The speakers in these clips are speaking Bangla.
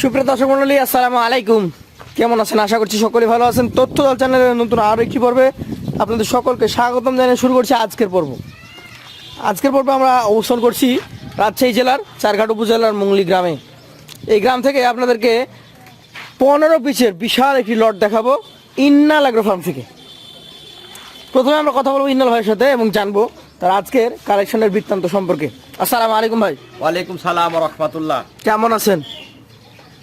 সুপ্রিয় দর্শক মন্ডলী আসসালামু আলাইকুম। কেমন আছেন? আশা করছি সকলে ভালো আছেন। তথ্য দল চ্যানেলের নতুন আরও একটি পর্বে আপনাদের সকলকে স্বাগতম জানিয়ে শুরু করছি আজকের পর্ব। আজকের পর্বে আমরা অবস্থান করছি রাজশাহী জেলার চারঘাট উপজেলার মুংলি গ্রামে। এই গ্রাম থেকে আপনাদেরকে পনেরো পিচের বিশাল একটি লট দেখাবো ইন্নাল অ্যাগ্রো ফার্ম থেকে। প্রথমে আমরা কথা বলব ইন্নাল ভাইয়ের সাথে এবং জানব তার আজকের কালেকশনের বৃত্তান্ত সম্পর্কে। আসসালামু আলাইকুম ভাই। ওয়ালাইকুম সালাম রহমতুল্লাহ। কেমন আছেন?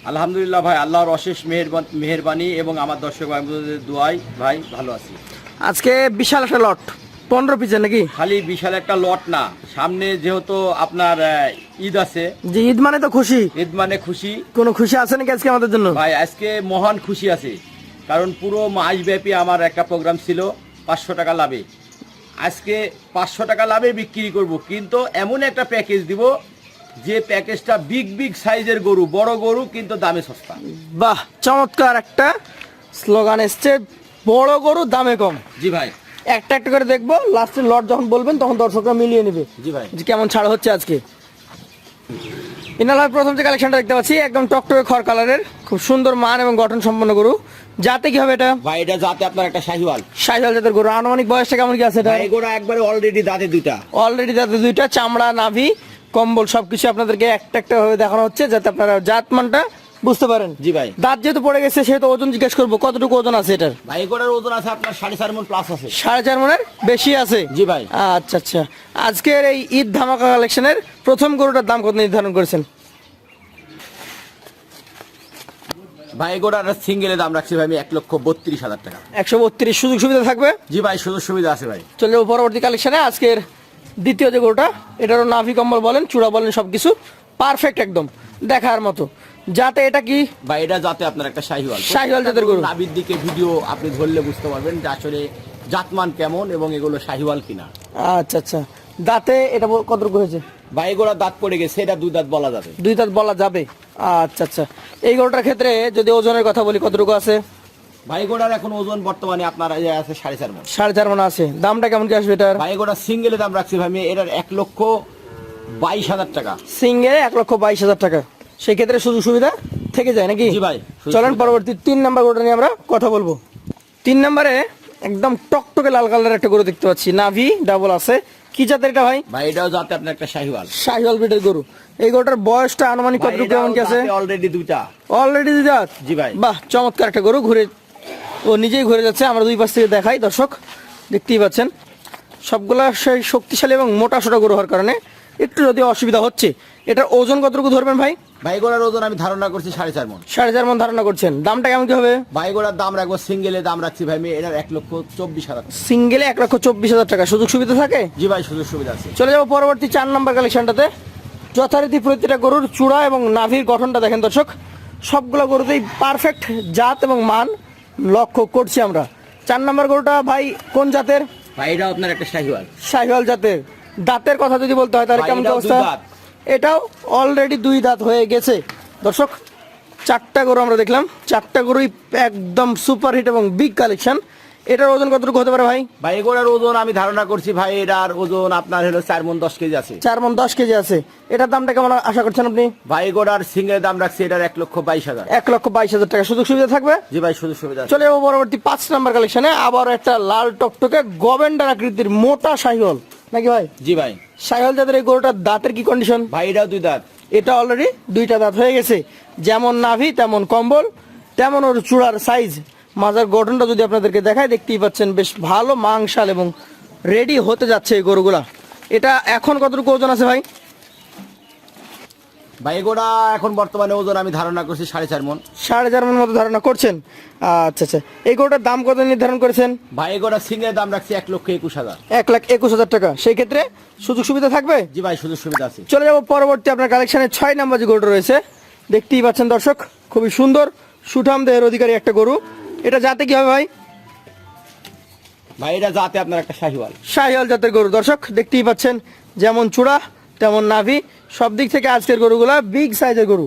আলহামদুলিল্লাহ ভাই আল্লাহর অশেষ মেহেরবান- মেহেরবানি এবং আমার দর্শক ভাই বোনদের দোয়াই ভাই ভালো আছি। আজকে বিশাল একটা লট পনেরো পিচের নাকি? খালি বিশাল একটা লট না সামনে যেহেতু আপনার ঈদ আছে। যে ঈদ মানে তো খুশি। ঈদ মানে খুশি। কোনো খুশি আছে নাকি আজকে আমাদের জন্য? ভাই আজকে মহান খুশি আছে কারণ পুরো মাসব্যাপী আমার একটা প্রোগ্রাম ছিল পাঁচশো টাকা লাভে। আজকে পাঁচশো টাকা লাভে বিক্রি করব কিন্তু এমন একটা প্যাকেজ দিব যে প্যাকেজটা বিগ বিগ সাইজের গরু বড় গরু কিন্তু দামে সস্তা। বাহ চমৎকার একটা স্লোগান এসছে বড় গরু দামে কম। জি ভাই। একটা একটা করে দেখব লাস্টের লট যখন বলবেন তখন দর্শকরা মিলিয়ে নেবে। জি ভাই। যে কেমন ছাড় হচ্ছে আজকে। ইনালার প্রথম যে কালেকশনটা দেখতে পাচ্ছি একদম টকটকে খড় কালারের খুব সুন্দর মান এবং গঠন সম্পন্ন গরু। যাতে কি হবে এটা? ভাই এটা যাতে আপনার একটা শাহিওয়াল। সাইজাল জাতের গরু। আনুমানিক বয়সটা কেমন কি আছে এটা? ভাই এগুলো একবারে অলরেডি দাঁতে দুইটা। অলরেডি যাতে দুইটা চামড়া নাভি কম্বল সবকিছু আপনাদেরকে একটা একটা ভাবে দেখানো হচ্ছে যাতে আপনারা জাত মানটা বুঝতে পারেন। জি ভাই। দাঁত যেহেতু পড়ে গেছে সেহেতু ওজন জিজ্ঞেস করব কতটুকু ওজন আছে এটার? ভাই ওজন আছে আপনার সাড়ে চার মন প্লাস আছে। সাড়ে চার মনের বেশি আছে? জি ভাই। আচ্ছা আচ্ছা। আজকের এই ঈদ ধামাকা কালেকশনের প্রথম গরুটার দাম কত নির্ধারণ করেছেন? ভাই এগুলোর সিঙ্গেলের দাম রাখছি ভাই আমি এক লক্ষ বত্রিশ হাজার টাকা। একশো বত্রিশ সুযোগ সুবিধা থাকবে? জি ভাই সুযোগ সুবিধা আছে ভাই। চলে পরবর্তী কালেকশনে আজকের দ্বিতীয় যে গরুটা এটারও নাভি কম্বল বলেন চূড়া বলেন সবকিছু পারফেক্ট একদম দেখার মতো। যাতে এটা কি? ভাই এটা যাতে আপনার একটা শাহিওয়াল। শাহিওয়াল জাতের গরু। নাবির দিকে ভিডিও আপনি ধরলে বুঝতে পারবেন যে আসলে জাতমান কেমন এবং এগুলো শাহিওয়াল কিনা। আচ্ছা আচ্ছা। দাঁতে এটা কতটুকু হয়েছে? ভাই এগুলোর দাঁত পড়ে গেছে এটা দুই দাঁত বলা যাবে। দুই দাঁত বলা যাবে। আচ্ছা আচ্ছা। এই গরুটার ক্ষেত্রে যদি ওজনের কথা বলি কতটুকু আছে? ভাই এগুলোর এখন ওজন বর্তমানে আপনার আছে সাড়ে চার মন। সাড়ে চার মনে আছে। দামটা কেমন কি আসবে এটার? ভাই এগুলোর সিঙ্গেলের দাম রাখছি ভাই এটার এক লক্ষ বাইশ হাজার টাকা। সিঙ্গেলে এক লক্ষ বাইশ হাজার টাকা। সেই ক্ষেত্রে সুযোগ সুবিধা থেকে যায় নাকি? জি ভাই, চলেন পরবর্তী তিন নাম্বার গরুটা নিয়ে আমরা কথা বলব। তিন নম্বরে একদম টকটকে লাল কালারের একটা গরু দেখতে পাচ্ছি। নাভি ডাবল আছে। কি জাতের এটা ভাই? ভাই এটাও যাতে আপনার একটা শাহিওয়াল। শাহিওয়াল ব্রিডের গরু। এই গরুটার বয়সটা আনুমানিক কতটুকু কেমন কি আছে? অলরেডি দুইটা। অলরেডি জাত? জি ভাই। বাহ চমৎকার একটা গরু। ঘুরে ও নিজেই ঘুরে যাচ্ছে আমরা দুই পাশ থেকে দেখাই দর্শক দেখতেই পাচ্ছেন। সবগুলা সেই শক্তিশালী এবং মোটা সোটা গরু হওয়ার কারণে একটু যদি অসুবিধা হচ্ছে এটার ওজন কতটুকু ধরবেন ভাই? ভাই এগুলোর ওজন আমি ধারণা করছি সাড়ে চার মন। সাড়ে চার মন ধারণা করছেন। দামটা কেমন কি হবে? ভাই এগুলোর দাম রাখব সিঙ্গেলে দাম রাখছি ভাই আমি এটার এক লক্ষ চব্বিশ হাজার টাকা। সিঙ্গেলে এক লক্ষ চব্বিশ হাজার টাকা সুযোগ সুবিধা থাকে? জি ভাই সুযোগ সুবিধা আছে। চলে যাব পরবর্তী চার নম্বর কালেকশনটাতে যথারীতি প্রতিটা গরুর চূড়া এবং নাভির গঠনটা দেখেন দর্শক সবগুলো গরুতেই পারফেক্ট জাত এবং মান। লক্ষ্য করছি আমরা। চার নম্বর গরুটা ভাই কোন জাতের? ভাই এটা আপনার একটা শাহিওয়াল। শাহিওয়াল জাতের। দাঁতের কথা যদি বলতে হয় তাহলে কেমন অবস্থা? এটাও অলরেডি দুই দাঁত হয়ে গেছে। দর্শক চারটা গরু আমরা দেখলাম। চারটা গরুই একদম সুপারহিট এবং বিগ কালেকশন এটার ওজন কতটুকু হতে পারে ভাই? ভাই এগুলোর ওজন আমি ধারণা করছি ভাই এটার ওজন আপনার হলো চার মন দশ কেজি আছে। চার মন দশ কেজি আছে। এটার দামটা কেমন আশা করছেন আপনি? ভাই এগুলোর সিঙ্গেল দাম রাখছি এটার এক লক্ষ বাইশ হাজার। এক লক্ষ বাইশ হাজার টাকা। সুযোগ সুবিধা থাকবে? জি ভাই সুযোগ সুবিধা চলে যাব পরবর্তী পাঁচ নাম্বার কালেকশনে আবার একটা লাল টকটকে গভেন্ডার আকৃতির মোটা শাহিওল নাকি ভাই? জি ভাই। শাহিওল যাদের এই গরুটার দাঁতের কি কন্ডিশন ভাই এটাও দুই দাঁত। এটা অলরেডি দুইটা দাঁত হয়ে গেছে। যেমন নাভি তেমন কম্বল তেমন ওর চূড়ার সাইজ মাজার গঠনটা যদি আপনাদেরকে দেখায় দেখতেই পাচ্ছেন বেশ ভালো মাংসাল এবং রেডি হতে যাচ্ছে এই গরুগুলা। এটা এখন কতটুকু ওজন আছে ভাই? ভাই এগুলা এখন বর্তমানে ওজন আমি ধারণা করছি সাড়ে চার মন। সাড়ে চার মন মতো ধারণা করছেন? আচ্ছা আচ্ছা। এই গরুটার দাম কত নির্ধারণ করেছেন? ভাই এগুলা সিঙ্গেল দাম রাখছি এক লক্ষ একুশ হাজার। এক লাখ একুশ হাজার টাকা। সেই ক্ষেত্রে সুযোগ সুবিধা থাকবে? জি ভাই সুযোগ সুবিধা আছে। চলে যাব পরবর্তী আপনার কালেকশনে ছয় নাম্বার যে গরুটা রয়েছে দেখতেই পাচ্ছেন দর্শক খুবই সুন্দর সুঠাম দেহের অধিকারী একটা গরু। এটা যাতে কি হবে ভাই? ভাই এটা যাতে আপনার একটা শাহিওয়াল। শাহিয়াল জাতের গরু। দর্শক দেখতেই পাচ্ছেন যেমন চূড়া তেমন নাভি। সব দিক থেকে আজকের গরুগুলা বিগ সাইজের গরু।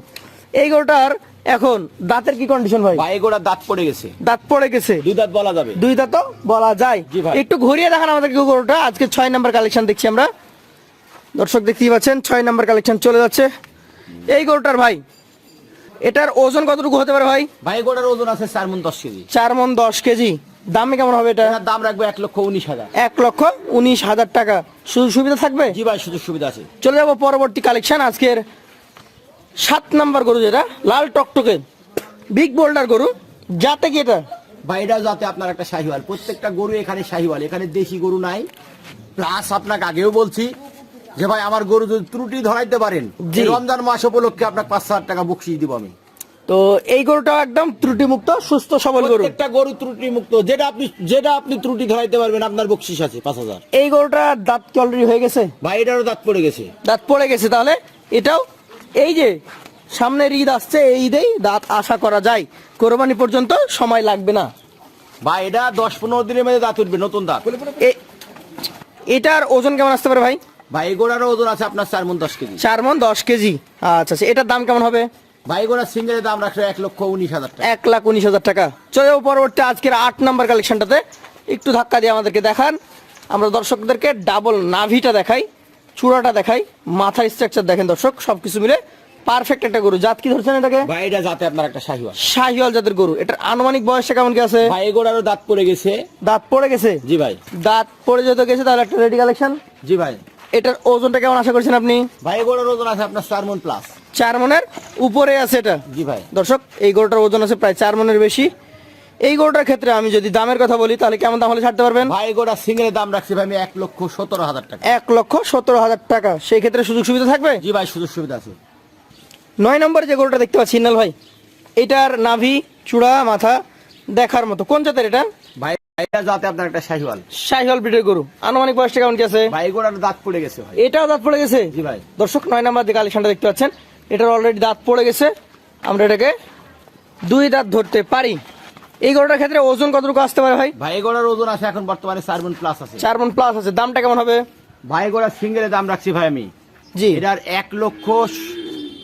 এই গরুটার এখন দাঁতের কি কন্ডিশন ভাই? ভাই গোড়া দাঁত পড়ে গেছে। দাঁত পড়ে গেছে? দুই দাঁত বলা যাবে। দুই দাঁতও বলা যায়। জি ভাই। একটু ঘুরিয়ে দেখান আমাদেরকে গরুটা। আজকে ছয় নাম্বার কালেকশন দেখছি আমরা। দর্শক দেখতেই পাচ্ছেন ছয় নাম্বার কালেকশন চলে যাচ্ছে। এই গরুটার ভাই এটার ওজন কতটুকু হতে পারে ভাই? ভাই গোড়ার ওজন আছে চার মন দশ কেজি। চার মন দশ কেজি। দামে কেমন হবে এটা? দাম রাখব এক লক্ষ উনিশ হাজার। এক লক্ষ উনিশ হাজার টাকা। সুযোগ সুবিধা থাকবে? জি ভাই সুযোগ সুবিধা আছে। চলে যাব পরবর্তী কালেকশন আজকের সাত নাম্বার গরু যেটা লাল টকটকে। বিগ বোল্ডার গরু। যাতে কি এটা? বাইরা যাতে আপনার একটা শাহিওয়াল। প্রত্যেকটা গরু এখানে শাহিওয়াল এখানে দেশি গরু নাই। প্লাস আপনাকে আগেও বলছি যে ভাই আমার গরু যদি ত্রুটি ধরাইতে পারেন। রমজান মাস উপলক্ষে আপনার পাঁচ হাজার টাকা বকশিস দিব আমি। তো এই গরুটা একদম ত্রুটিমুক্ত সুস্থ সবল গরু। একটা গরু ত্রুটি মুক্ত যেটা আপনি যেটা আপনি ত্রুটি ধরাইতে পারবেন আপনার বকশিস আছে পাঁচ হাজার। এই গরুটা দাঁত কি অলরেডি হয়ে গেছে? ভাই এটারও দাঁত পড়ে গেছে। দাঁত পড়ে গেছে তাহলে? এটাও? এই যে সামনের ঈদ আসছে এই ঈদেই দাঁত আশা করা যায়। কোরবানি পর্যন্ত সময় লাগবে না। বা এটা দশ পনেরো দিনের মধ্যে দাঁত উঠবে নতুন দাঁত। এটার ওজন কেমন আসতে পারে ভাই? ভাই গোড়ারও ওজন আছে আপনার চার মন দশ কেজি। চার মন দশ কেজি। আচ্ছা আচ্ছা এটার দাম কেমন হবে? ভাই গোড়ার সিঙ্গেলের দাম রাখছে এক লক্ষ উনিশ হাজার টাকা। এক লাখ উনিশ হাজার টাকা। চলে পরবর্তী আজকের আট নাম্বার কালেকশনটাতে একটু ধাক্কা দিয়ে আমাদেরকে দেখান। আমরা দর্শকদেরকে ডাবল নাভিটা দেখাই চূড়াটা দেখাই মাথার স্ট্রাকচার দেখেন দর্শক সবকিছু মিলে পারফেক্ট একটা গরু। জাত কি ধরছেন এটাকে? ভাই এটা যাতে আপনার একটা শাহিওয়াল। শাহিওয়াল জাতের গরু। এটার আনুমানিক বয়সটা কেমন কি আছে? ভাই গোড়ারও দাঁত পড়ে গেছে। দাঁত পড়ে গেছে? জি ভাই। দাঁত পড়ে যেতে গেছে তাহলে একটা রেডি কালেকশন জি ভাই। এটার ওজনটা কেমন আশা করছেন আপনি? ভাই গোড়ার ওজন আছে আপনার চার মন প্লাস চার মনের উপরে আছে এটা? জি ভাই। দর্শক এই গরুটার ওজন আছে প্রায় চার মনের বেশি। এই গরুটার ক্ষেত্রে আমি যদি দামের কথা বলি তাহলে কেমন দাম হলে ছাড়তে পারবেন? ভাই গোড়া সিঙ্গেলের দাম রাখছি ভাই আমি এক লক্ষ সতেরো হাজার টাকা। এক লক্ষ সতেরো হাজার টাকা। সেই ক্ষেত্রে সুযোগ সুবিধা থাকবে? জি ভাই সুযোগ সুবিধা আছে। নয় নম্বরে যে গরুটা দেখতে পাচ্ছি ইন্নাল ভাই এটার নাভি চূড়া মাথা দেখার মতো। কোন জাতের এটা? এটা যাতে আপনার একটা শাহিওয়াল। শাহিওয়াল ব্রিডের গরু। আনুমানিক বয়সটা কেমন ভাই দাঁত পড়ে গেছে ভাই। এটাও দাঁত পড়ে গেছে? জি ভাই। দর্শক নয় নাম্বার যে কালেকশনটা দেখতে পাচ্ছেন। এটার অলরেডি দাঁত পড়ে গেছে। আমরা এটাকে দুই দাঁত ধরতে পারি। এই গরুটার ক্ষেত্রে ওজন কতটুকু আসতে পারে ভাই? ভাই ওজন আছে এখন বর্তমানে চার মন প্লাস আছে। চার মন প্লাস আছে। দামটা কেমন হবে? ভাই গোড়ার সিঙ্গেলের দাম রাখছি ভাই আমি। জি। এটার এক লক্ষ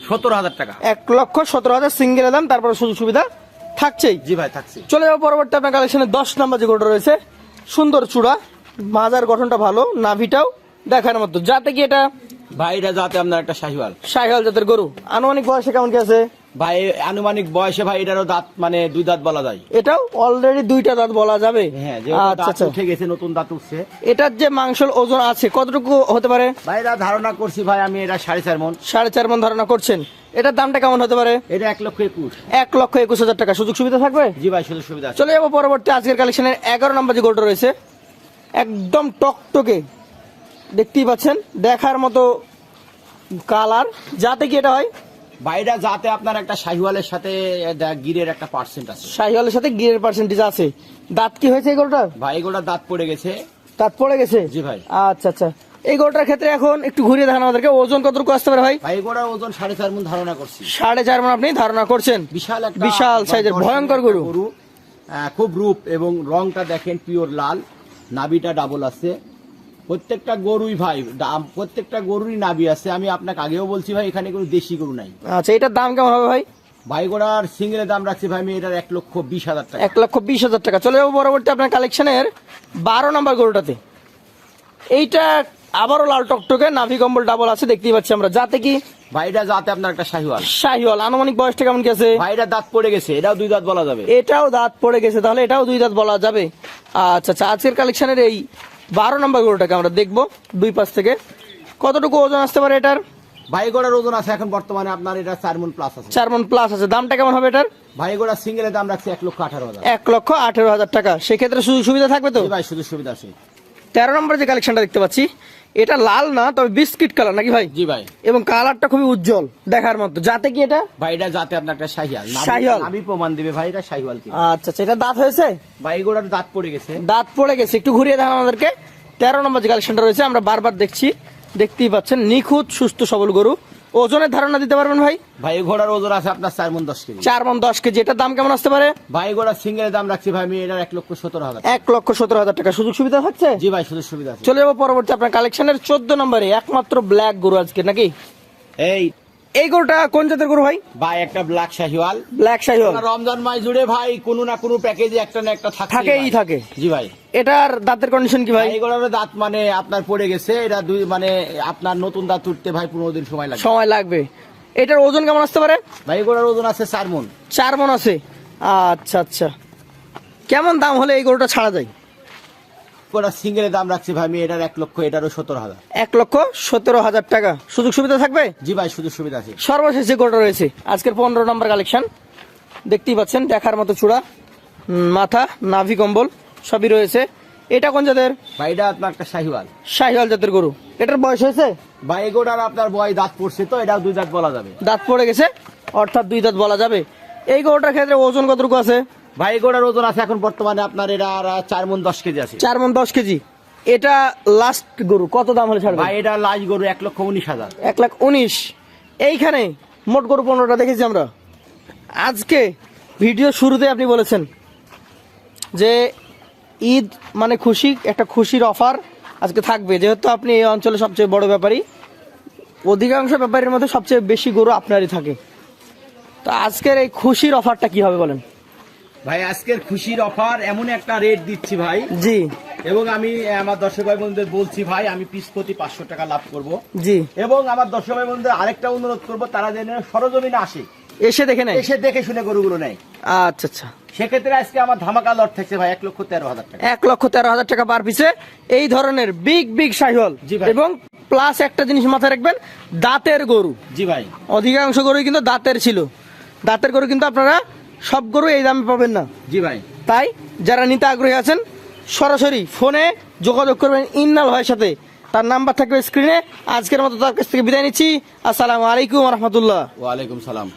সতেরো হাজার টাকা। এক লক্ষ সতেরো হাজার সিঙ্গেল দাম তারপরে সুযোগ সুবিধা থাকছেই? জি ভাই থাকছে। চলে যাব পরবর্তী আপনার কালেকশনে দশ নাম্বার যে গরুটা রয়েছে সুন্দর চূড়া। মাজার গঠনটা ভালো নাভিটাও দেখার মতো। যাতে কি এটা ভাই এটা যাতে আপনার একটা শাহিওয়াল। শাহিওয়াল জাতের গরু। আনুমানিক বয়সে কেমন কি আছে? ভাই আনুমানিক বয়সে ভাই এটারও দাঁত মানে দুই দাঁত বলা যায়। এটাও অলরেডি দুইটা দাঁত বলা যাবে? হ্যাঁ আচ্ছা আচ্ছা। উঠে গেছে নতুন দাঁত উঠছে। এটার যে মাংসল ওজন আছে কতটুকু হতে পারে? ভাইরা ধারণা করছি ভাই আমি এটা সাড়ে চার মন। সাড়ে চার মন ধারণা করছেন। এটার দামটা কেমন হতে পারে? এটা এক লক্ষ একুশ। এক লক্ষ একুশ হাজার টাকা। সুযোগ সুবিধা থাকবে? জি ভাই সুযোগ সুবিধা চলে যাব পরবর্তী আজকের কালেকশনের এগারো নম্বর যে গরুটা রয়েছে একদম টকটকে দেখতেই পাচ্ছেন দেখার মতো কালার। যাতে কি এটা হয়? ভাইটা যাতে আপনার একটা শাহিওয়ালের সাথে গিরের একটা পার্সেন্ট আছে। শাহিওয়ালের সাথে গিরের পার্সেন্টেজ আছে। দাঁত কি হয়েছে এই গরুটার? ভাই এগুলো দাঁত পড়ে গেছে। দাঁত পড়ে গেছে? জি ভাই। আচ্ছা আচ্ছা। এই গরুটার ক্ষেত্রে এখন একটু ঘুরিয়ে দেখান আমাদেরকে ওজন কতটুকু আসতে পারে ভাই? ভাই এগুলোর ওজন সাড়ে চার মন ধারণা করছি। সাড়ে চার মন আপনি ধারণা করছেন। বিশাল একটা বিশাল সাইজের ভয়ঙ্কর গরু। গরু। খুব রূপ এবং রংটা দেখেন পিওর লাল। নাবিটা ডাবল আছে। প্রত্যেকটা গরুই ভাই দাম- প্রত্যেকটা গরুরই নাবি আছে আমি আপনাকে আগেও বলছি ভাই এখানে কোনো দেশি গরু নাই। আচ্ছা এটার দাম কেমন হবে ভাই? ভাই গোড়ার সিঙ্গেলের দাম রাখছি ভাই আমি এটার এক লক্ষ বিশ হাজার টাকা। এক লক্ষ বিশ হাজার টাকা। চলে যাব পরবর্তী আপনার কালেকশনের বারো নম্বর গরুটাতে। এইটা আবারও লাল টকটকে নাভি কম্বল ডাবল আছে দেখতেই পাচ্ছি আমরা। যাতে কি? ভাইটা যাতে আপনার একটা শাহিওয়াল। শাহিওয়াল। আনুমানিক বয়সটা কেমন আছে? ভাইটা দাঁত পড়ে গেছে এটাও দুই দাঁত বলা যাবে। এটাও দাঁত পড়ে গেছে তাহলে এটাও দুই দাঁত বলা যাবে। আচ্ছা আচ্ছা আজকের কালেকশনের এই বারো নম্বর গরুটাকে আমরা দেখব দুই পাশ থেকে। কতটুকু ওজন আসতে পারে এটার? ভাই গোড়ার ওজন আছে এখন বর্তমানে আপনার এটা চার মন প্লাস আছে। চার মন প্লাস আছে। দামটা কেমন হবে এটার? ভাই গোড়ার সিঙ্গেলের দাম রাখছি এক লক্ষ আঠারো হাজার। এক লক্ষ আঠেরো হাজার টাকা। সেক্ষেত্রে সুযোগ সুবিধা থাকবে তো? ভাই সুযোগ সুবিধা আছে। তেরো নম্বর যে কালেকশনটা দেখতে পাচ্ছি এটা লাল না তবে বিস্কিট কালার নাকি ভাই? জি ভাই। এবং কালারটা খুবই উজ্জ্বল দেখার মতো। যাতে কি এটা? ভাইটা যাতে আপনার একটা শাহিয়াল। শাহিয়াল। আমি প্রমাণ দিবে ভাই এটা শাহিয়াল কি? আচ্ছা আচ্ছা এটা দাঁত হয়েছে? ভাই গোড়ার দাঁত পড়ে গেছে। দাঁত পড়ে গেছে। একটু ঘুরিয়ে দেখান আমাদেরকে। তেরো নম্বর যে কালেকশনটা রয়েছে আমরা বারবার দেখছি। দেখতেই পাচ্ছেন নিখুঁত সুস্থ সবল গরু। ওজনের ধারণা দিতে পারবেন ভাই? ভাই ঘোড়ার ওজন আছে আপনার চার মন দশ কেজি। চার মন দশ কেজি। এটার দাম কেমন আসতে পারে? ভাই ঘোড়ার সিঙ্গেল দাম রাখছি ভাই আমি এটার এক লক্ষ সতেরো হাজার এক লক্ষ সতেরো হাজার টাকা। সুযোগ সুবিধা হচ্ছে? জি ভাই সুযোগ সুবিধা চলে যাব পরবর্তী আপনার কালেকশনের চোদ্দ নম্বরে। একমাত্র ব্ল্যাক গরু আজকে নাকি? এই এই গরুটা কোন জাতের গরু ভাই? ভাই একটা ব্ল্যাক শাহিওয়াল। ব্ল্যাক শাহিওয়াল। রমজান মাস জুড়ে ভাই কোনো না কোনো প্যাকেজে একটা না একটা থাকেই থাকে। জি ভাই। এটার দাঁতের কন্ডিশন কি ভাই? গোড়ার দাঁত মানে আপনার পড়ে গেছে এটা দুই মানে আপনার নতুন দাঁত উঠতে ভাই পনেরো দিন সময় লাগবে। সময় লাগবে। এটার ওজন কেমন আসতে পারে? ভাই এগুলোর ওজন আছে চার মন। চার মন আছে। আচ্ছা আচ্ছা। কেমন দাম হলে এই গরুটা ছাড়া যায়? ওটা সিঙ্গেলের দাম রাখছি ভাই? আমি এটার এক লক্ষ এটারও সতেরো হাজার। এক লক্ষ সতেরো হাজার টাকা। সুযোগ সুবিধা থাকবে? জি ভাই সুযোগ সুবিধা আছে। সর্বশেষ যে গরুটা রয়েছে আজকের পনেরো নম্বর কালেকশন দেখতেই পাচ্ছেন দেখার মতো চূড়া মাথা নাভি কম্বল সবই রয়েছে। এটা কোন জাতের? ভাই এটা আপনার একটা শাহিওয়াল। শাহিওয়াল জাতের গরু। এটার বয়স হয়েছে? ভাই এগোটার আপনার বয় দাঁত পড়ছে তো এটাও দুই দাঁত বলা যাবে। দাঁত পড়ে গেছে অর্থাৎ দুই দাঁত বলা যাবে। এই গরুটার ক্ষেত্রে ওজন কতটুকু আছে? ভাই গোড়ার ওজন আছে এখন বর্তমানে আপনার এটা আর চার মন দশ কেজি আছে। চার মন দশ কেজি। এটা লাস্ট গরু কত দাম হলে ছাড়বে ভাই এটা লাস্ট গরু এক লক্ষ উনিশ হাজার। এক লাখ উনিশ। এইখানে মোট গরু পনেরোটা দেখেছি আমরা। আজকে ভিডিও শুরুতে আপনি বলেছেন যে ঈদ মানে খুশি একটা খুশির অফার আজকে থাকবে। যেহেতু আপনি এই অঞ্চলে সবচেয়ে বড় ব্যাপারী অধিকাংশ ব্যাপারীর মধ্যে সবচেয়ে বেশি গরু আপনারই থাকে। তো আজকের এই খুশির অফারটা কি হবে বলেন? ভাই আজকের খুশির অফার এমন একটা রেট দিচ্ছি ভাই। জি। এবং আমি আমার দর্শক ভাই বন্ধুদের বলছি ভাই আমি পিস প্রতি পাঁচশো টাকা লাভ করব। জি। এবং আমার দর্শক ভাই বন্ধুদের আরেকটা অনুরোধ করব তারা যেন সরজমিনে আসে। এসে দেখে নেয়? এসে দেখে শুনে গরুগুলো নেয়। আচ্ছা আচ্ছা। সেক্ষেত্রে আজকে আমার ধামাকা লট থাকছে ভাই এক লক্ষ তেরো হাজার টাকা। এক লক্ষ তেরো হাজার টাকা পার পিছে এই ধরনের বিগ বিগ ভাই। এবং প্লাস একটা জিনিস মাথায় রাখবেন দাঁতের গরু। জি ভাই। অধিকাংশ গরুই কিন্তু দাঁতের ছিল। দাঁতের গরু কিন্তু আপনারা সব গরু এই দামে পাবেন না। জি ভাই। তাই যারা নিতে আগ্রহী আছেন সরাসরি ফোনে যোগাযোগ করবেন ইন্নাল ভাইয়ের সাথে। তার নাম্বার থাকবে স্ক্রিনে আজকের মতো তার কাছ থেকে বিদায় নিচ্ছি। আসসালামু আলাইকুম রহমতুল্লাহ। ওয়ালাইকুম সালাম।